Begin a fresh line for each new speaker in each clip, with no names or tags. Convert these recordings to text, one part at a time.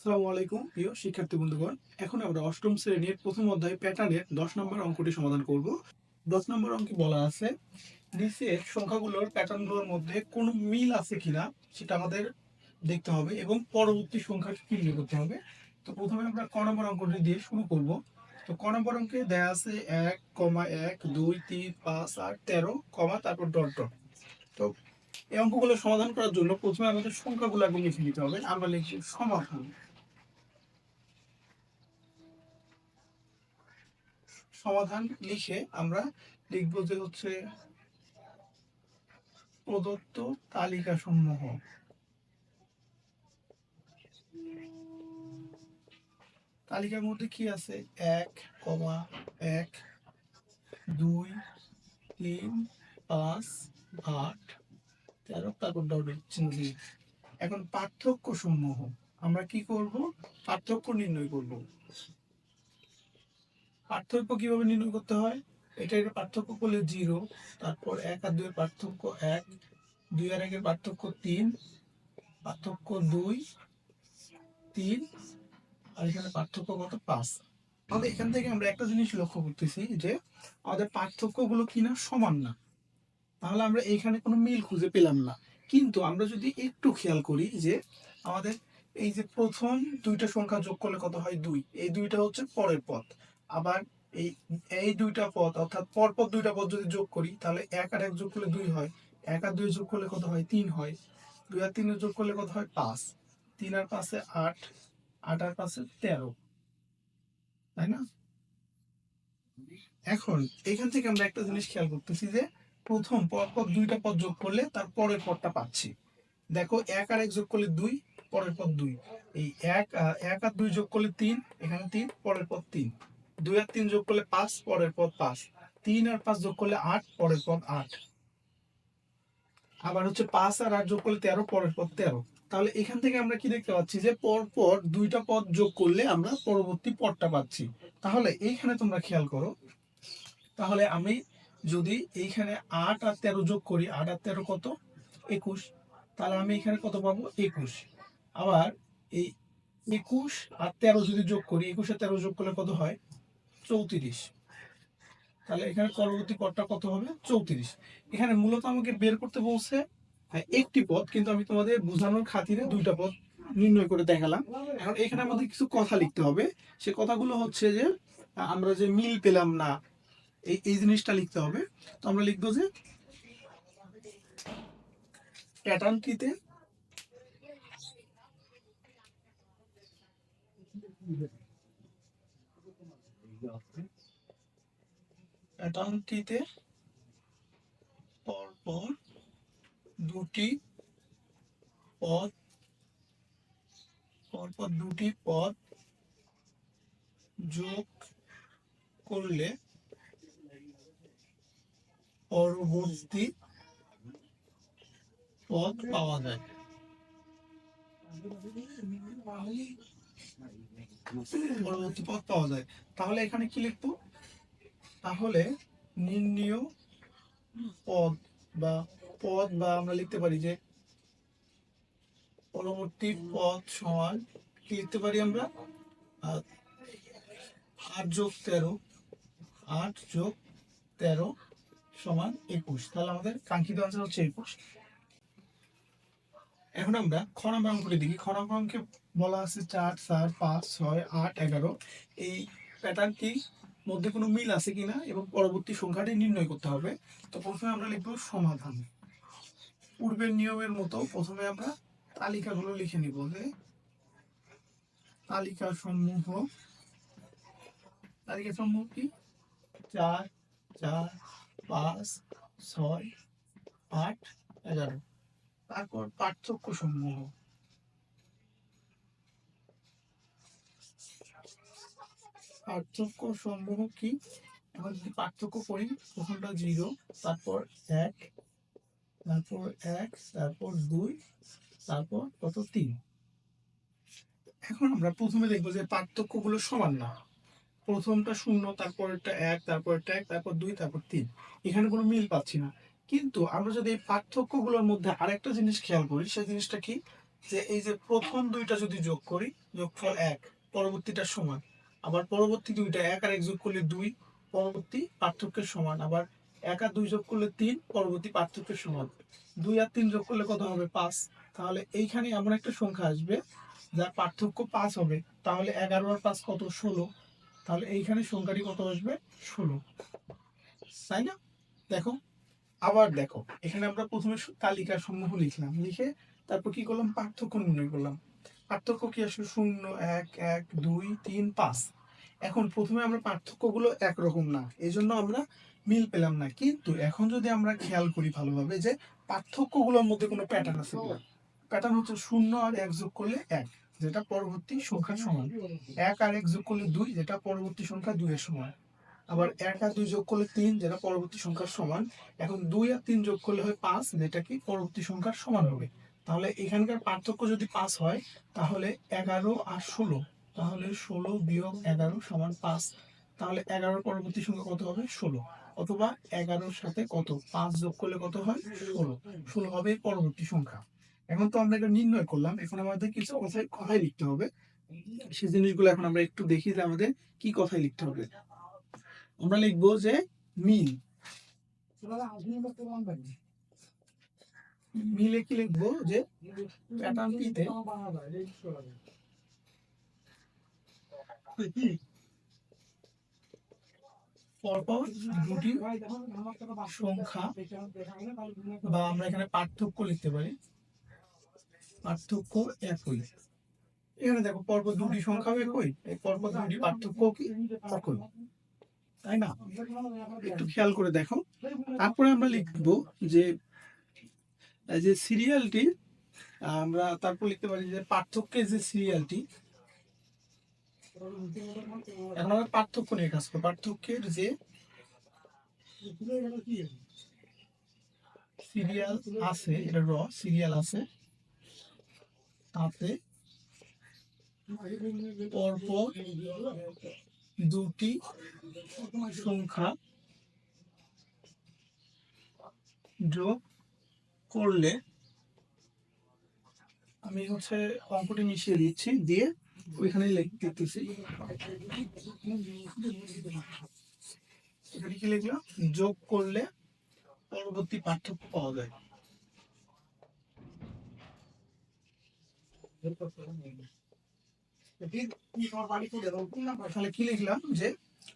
আসসালামু আলাইকুম, প্রিয় শিক্ষার্থী বন্ধুগণ। এখন আমরা অষ্টম শ্রেণির প্রথম অধ্যায় প্যাটার্নের দশ নম্বর অঙ্কটি সমাধান করব। দশ নম্বর অঙ্কে বলা আছে নিচের সংখ্যাগুলোর প্যাটার্নগুলোর মধ্যে কোনো মিল আছে কিনা সেটা আমাদের দেখতে হবে এবং পরবর্তী সংখ্যাটি নির্ণয় করতে হবে। তো প্রথমে আমরা ক নম্বর অঙ্কটি দিয়ে শুরু করব। তো ক নম্বর অঙ্কে দেয়া আছে এক, কমা এক, দুই, তিন, পাঁচ, আট, তেরো, কমা, তারপর ডট ডট। তো এই অঙ্কগুলো সমাধান করার জন্য প্রথমে আমাদের সংখ্যাগুলো আগে লিখে নিতে হবে। আমরা লিখছি সমাধান। সমাধান লিখে আমরা লিখব যে হচ্ছে প্রদত্ত তালিকা সমূহ তালিকার মধ্যে কি আছে? এক, কমা, এক, দুই, তিন, পাঁচ, আট, তেরো, তারপর ডটের চিহ্ন এখন পার্থক্য সমূহ আমরা কি করব? পার্থক্য নির্ণয় করব। পার্থক্য কীভাবে নির্ণয় করতে হয়? এটা এটা পার্থক্য করলে জিরো তারপর এক আর দুইয়ের পার্থক্য এক, দুই আর একের পার্থক্য তিন, পার্থক্য দুই, তিন, আর এখানে পার্থক্য কত? পাঁচ। তাহলে এখান থেকে আমরা একটা জিনিস লক্ষ্য করতেছি যে আমাদের পার্থক্যগুলো কিনা সমান না। তাহলে আমরা এখানে কোনো মিল খুঁজে পেলাম না। কিন্তু আমরা যদি একটু খেয়াল করি যে আমাদের এই যে প্রথম দুইটা সংখ্যা যোগ করলে কত হয়? দুই। এই দুইটা হচ্ছে পরের পথ। আবার এই এই দুইটা পদ, অর্থাৎ পরপর দুইটা পদ যদি যোগ করি, তাহলে এক আর এক যোগ করলে দুই হয়। এক আর দুই যোগ করলে কত হয়? তিন হয়। দুই আর তিনের যোগ করলে কত হয়? পাঁচ। তিন আর পাঁচে আট। আট আর পাঁচে তেরো। তাই না? এখন, এখান থেকে আমরা একটা জিনিস খেয়াল করতেছি যে, প্রথম পরপর দুইটা পদ যোগ করলে তার পরের পদটা পাচ্ছি। দেখো, এক আর এক যোগ করলে দুই, পরের পদ দুই। এই এক এক আর দুই যোগ করলে তিন, এখানে তিন, পরের পদ তিন। দুই আর তিন যোগ করলে পাঁচ, পরের পদ পাঁচ। তিন আর পাঁচ যোগ করলে আট, পরের পদ আট। আবার হচ্ছে পাঁচ আর আট যোগ করলে তেরো, পরের পদ তেরো। তাহলে এখান থেকে আমরা কি দেখতে পাচ্ছি যে পর পর দুইটা পদ যোগ করলে আমরা পরবর্তী পদটা পাচ্ছি। তাহলে এইখানে তোমরা খেয়াল করো। তাহলে আমি যদি এইখানে আট আর তেরো যোগ করি, আট আর তেরো কত? একুশ। তাহলে আমি এখানে কত পাবো? একুশ। আবার এই একুশ আর তেরো যদি যোগ করি, একুশ আর তেরো যোগ করলে কত হয়? চৌত্রিশ। তাহলে এখানে পরবর্তী পদটা কত হবে? চৌত্রিশ। এখানে মূলত আমাকে বের করতে বলছে হ্যাঁ, একটি পদ কিন্তু আমি তোমাদের বোঝানোর খাতিরে দুইটা পদ নির্ণয় করে দেখালাম। এখন এখানে আমাদের কিছু কথা লিখতে হবে। সে কথাগুলো হচ্ছে যে আমরা যে মিল পেলাম না এই এই জিনিসটা লিখতে হবে। তো আমরা লিখব যে প্যাটার্নটিতে প্যাটার্নটিতে পরপর দুটি পদ পরপর দুটি পদ যোগ করলে পরবর্তী পদ পাওয়া যায়। পরবর্তী পদ পাওয়া যায় তাহলে এখানে কি লিখব? তাহলে নির্ণীয় পদ বা পদ বা আমরা লিখতে পারি যে পরবর্তী পদ সমান কি লিখতে পারি আমরা? আট যোগ তেরো, আট যোগ তেরো সমান একুশ। তাহলে আমাদের কাঙ্ক্ষিত আনসার হচ্ছে একুশ। এখন আমরা খ নম্বর দেখি খ নম্বর অঙ্কে বলা আছে চার চার, পাঁচ, ছয়, আট, এগারো। এই প্যাটার্নটি মধ্যে কোনো মিল আছে কিনা এবং পরবর্তী সংখ্যাটি নির্ণয় করতে হবে। তো প্রথমে আমরা লিখব সমাধান। পূর্বের নিয়মের মতো প্রথমে আমরা তালিকাগুলো লিখে নিব যে তালিকা সমূহ তালিকা সমূহ কি? চার চার, পাঁচ, ছয়, আট, এগারো। তারপর পার্থক্য সমূহ। পার্থক্য সমূহ কি? এখন যদি পার্থক্য করি, প্রথমটা জিরো, তারপর এক তারপর এক, তারপর দুই, তারপর কত? তিন। এখন আমরা প্রথমে দেখব যে পার্থক্য পার্থক্যগুলো সমান না। প্রথমটা শূন্য তারপর একটা এক তারপর একটা এক, তারপর দুই, তারপর তিন। এখানে কোনো মিল পাচ্ছি না। কিন্তু আমরা যদি এই পার্থক্যগুলোর মধ্যে আরেকটা জিনিস খেয়াল করি, সেই জিনিসটা কি? যে এই যে প্রথম দুইটা যদি যোগ করি, যোগফল এক, পরবর্তীটা সমান। আবার পরবর্তী দুইটা এক আর এক যোগ করলে দুই, পরবর্তী পার্থক্যের সমান। আবার এক আর দুই যোগ করলে তিন, পরবর্তী পার্থক্যের সমান। দুই আর তিন যোগ করলে কত হবে? পাঁচ। তাহলে এইখানে এমন একটা সংখ্যা আসবে, যার পার্থক্য পাঁচ হবে। তাহলে এগারো আর পাঁচ কত? ষোলো। তাহলে এইখানে সংখ্যাটি কত আসবে? ষোলো। তাই না? দেখো আবার দেখো, এখানে আমরা প্রথমে তালিকার সমূহ লিখলাম, লিখে তারপর কি করলাম? পার্থক্য নির্ণয় করলাম। পার্থক্য কি আসলে? শূন্য, এক এক, দুই, তিন, পাঁচ। এখন প্রথমে আমরা পার্থক্যগুলো একরকম না এই জন্য আমরা মিল পেলাম না। কিন্তু এখন যদি আমরা খেয়াল করি ভালোভাবে যে পার্থক্যগুলোর মধ্যে কোনো প্যাটার্ন আছে প্যাটার্ন হচ্ছে শূন্য আর এক যোগ করলে এক, যেটা পরবর্তী সংখ্যার সমান। এক আর এক যোগ করলে দুই, যেটা পরবর্তী সংখ্যা দুইয়ের সমান। আবার এক আর দুই যোগ করলে তিন, যেটা পরবর্তী সংখ্যার সমান। এখন দুই আর তিন যোগ করলে হয় পাঁচ যেটা কি পরবর্তী সংখ্যার সমান হবে। তাহলে এখানকার পার্থক্য যদি পাঁচ হয়, তাহলে এগারো আর ষোলো। তাহলে ষোলো বিয়োগ এগারো সমান পাঁচ। তাহলে এগারোর পরবর্তী সংখ্যা কত হবে? ষোলো। অথবা এগারোর সাথে কত? পাঁচ যোগ করলে কত হয়? ষোলো। ষোলো হবে পরবর্তী সংখ্যা। এখন তো আমরা এটা নির্ণয় করলাম। এখন আমাদের কিছু কথায় কথাই লিখতে হবে। সেই জিনিসগুলো এখন আমরা একটু দেখি যে আমাদের কি কথায় লিখতে হবে। আমরা লিখব যে মিল। মিলে কি লিখব যে প্যাটার্ন পিতে পরপর দুটি সংখ্যা বা আমরা এখানে পার্থক্য লিখতে পারি। পার্থক্য একই। এখানে দেখো পরপর দুটি সংখ্যা একই পরপর দুটি পার্থক্য কি? একই। তাই না? একটু খেয়াল করে দেখো। তারপরে আমরা লিখব যে যে সিরিয়ালটি, আমরা তারপর লিখতে পারি যে পার্থক্যের যে সিরিয়ালটি, এখন আমরা পার্থক্য নিয়ে কাজ করব। পার্থক্যের যে সিরিয়াল আছে, এটা র, সিরিয়াল আছে, তাতে পরপর দুটি সংখ্যা যোগ করলে আমি হচ্ছে অঙ্কটি মিশিয়ে দিচ্ছি, দিয়ে ওইখানে লিখ- লিখতেছি। এখানে কি লিখলাম? যোগ করলে পরবর্তী পার্থক্য পাওয়া যায়।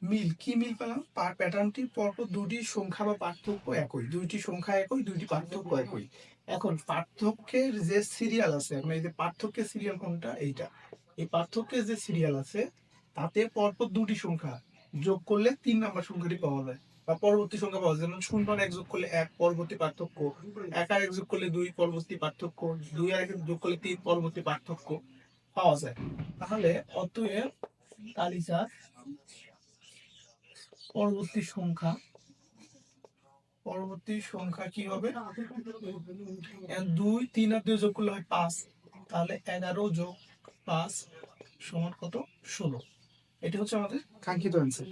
মিল কি মিল পেলাম পরপর দুটি সংখ্যা বা পার্থক্য একই দুইটি সংখ্যা একই দুইটি পার্থক্য একই এখন পার্থক্যের যে সিরিয়াল আছে এই যে পার্থক্যের সিরিয়াল কোনটা এইটা এই পার্থক্যের যে সিরিয়াল আছে তাতে পরপর দুটি সংখ্যা যোগ করলে তিন নাম্বার সংখ্যাটি পাওয়া যায় বা পরবর্তী সংখ্যা পাওয়া যায় যেমন শূন্য এক যোগ করলে এক পরবর্তী পার্থক্য এক আর এক যোগ করলে দুই পরবর্তী পার্থক্য দুই আর এক যোগ করলে তিন পরবর্তী পার্থক্য পাওয়া যায়। তাহলে অতএব তালিকার পরবর্তী সংখ্যা পরবর্তী সংখ্যা কি হবে? দুই, তিন আর দুই যোগ করলে হয় পাঁচ। তাহলে এগারো যোগ পাঁচ সমান কত? ষোলো। এটি হচ্ছে আমাদের কাঙ্ক্ষিত অ্যান্সার